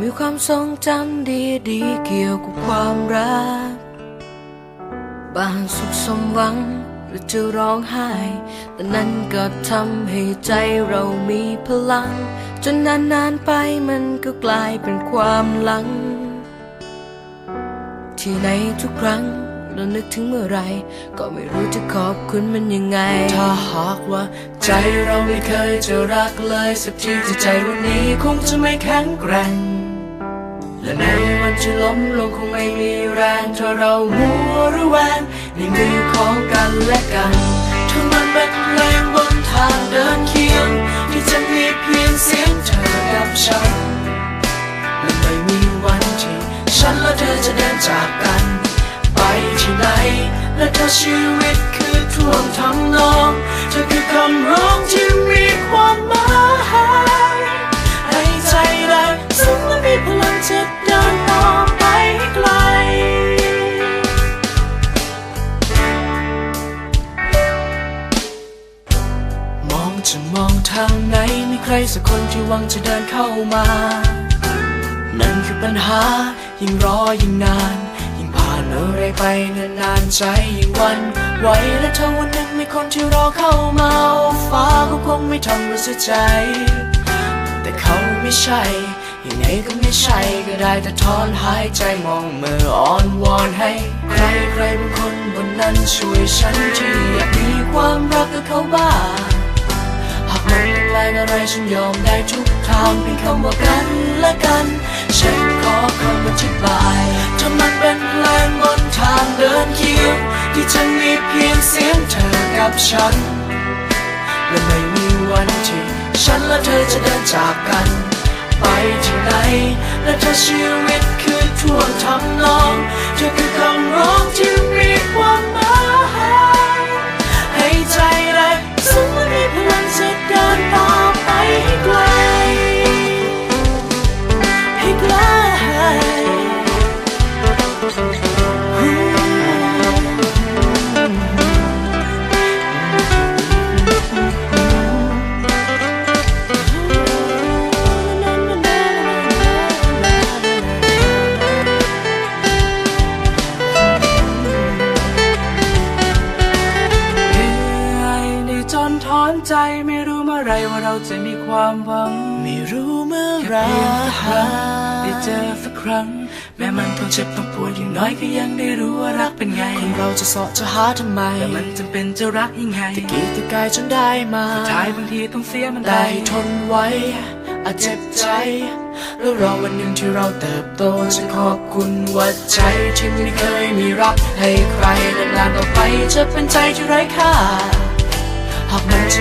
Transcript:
มีความทรงจำดีๆเกี่ยวกับความรัก บางสุขสมหวังหรือจะร้องไห้ แต่นั้นก็ทำให้ใจเรามีพลัง จนนานๆไปมันก็กลายเป็นความหลัง ที่ในทุกครั้งเรานึกถึงเมื่อไร ก็ไม่รู้จะขอบคุณมันยังไง ถ้าหากว่า ใจเราไม่เคยจะรักเลย สักทีจะใจวันนี้คงจะไม่แข็งแกร่ง และในวันที่ล้มลงคงไม่มีแรงถ้าเรามัวรือแวงในมือของกันและกันถ้ามันเป็นเพลงบนทางเดินเคียง ที่จะมีเพียงเสียงเธอกับฉันและไม่มีวันที่ฉันและเธอจะเดินจากกัน ไปที่ไหนและถ้าชีวิตคือท่วงทำนอง จะมองทางไหนมีใครสักคนที่หวังจะเดินเข้ามา นั่นคือปัญหายิ่งรอยิ่งนาน ยิ่งผ่านอะไรไปนานๆใจยิ่งวันไหวและถ้าวันหนึ่งมีคนที่รอเข้ามาฟ้าก็คงไม่ทำให้เสียใจ แต่เขาไม่ใช่ยังไงก็ไม่ใช่ก็ได้แต่ถอนหายใจมองมืออ้อนวอนให้ ใครใครบางคนบนนั้นช่วยฉันที่อยากมีความรักกับเขาบ้าง งอะไรฉันยอมได้ทุกทางเพียงคำว่ากันและกัน ฉันขอคำอธิบายถ้ามันเป็นแรงบนทางเดินเคียงที่จะมีเพียงเสียงเธอกับฉัน และไม่มีวันที่ฉันและเธอจะเดินจากกัน ไปที่ไหนและถ้าชีวิตคือท่วงทำนองเธอคือคำร้องที่มี ใจไม่รู้เมื่อไรว่าเราจะมีความหวัง ไม่รู้เมื่อไรได้เจอสักครั้ง แม้มันต้องเจ็บต้องปวดอย่างน้อยก็ยังได้รู้ว่ารักเป็นไงคนเราจะเสาะจะหาทำไมแต่มันจำเป็นจะรักยังไงตะกี้ตะกายจนได้มาสุดท้ายบางทีต้องเสียมันไปได้ทนไว้อาจเจ็บใจ แล้วรอวันหนึ่งที่เราเติบโตจะขอบคุณว่าใจที่ไม่เคยมีรักให้ใครนานๆต่อไปจะเป็นใจที่ไร้ค่าหากมันจะ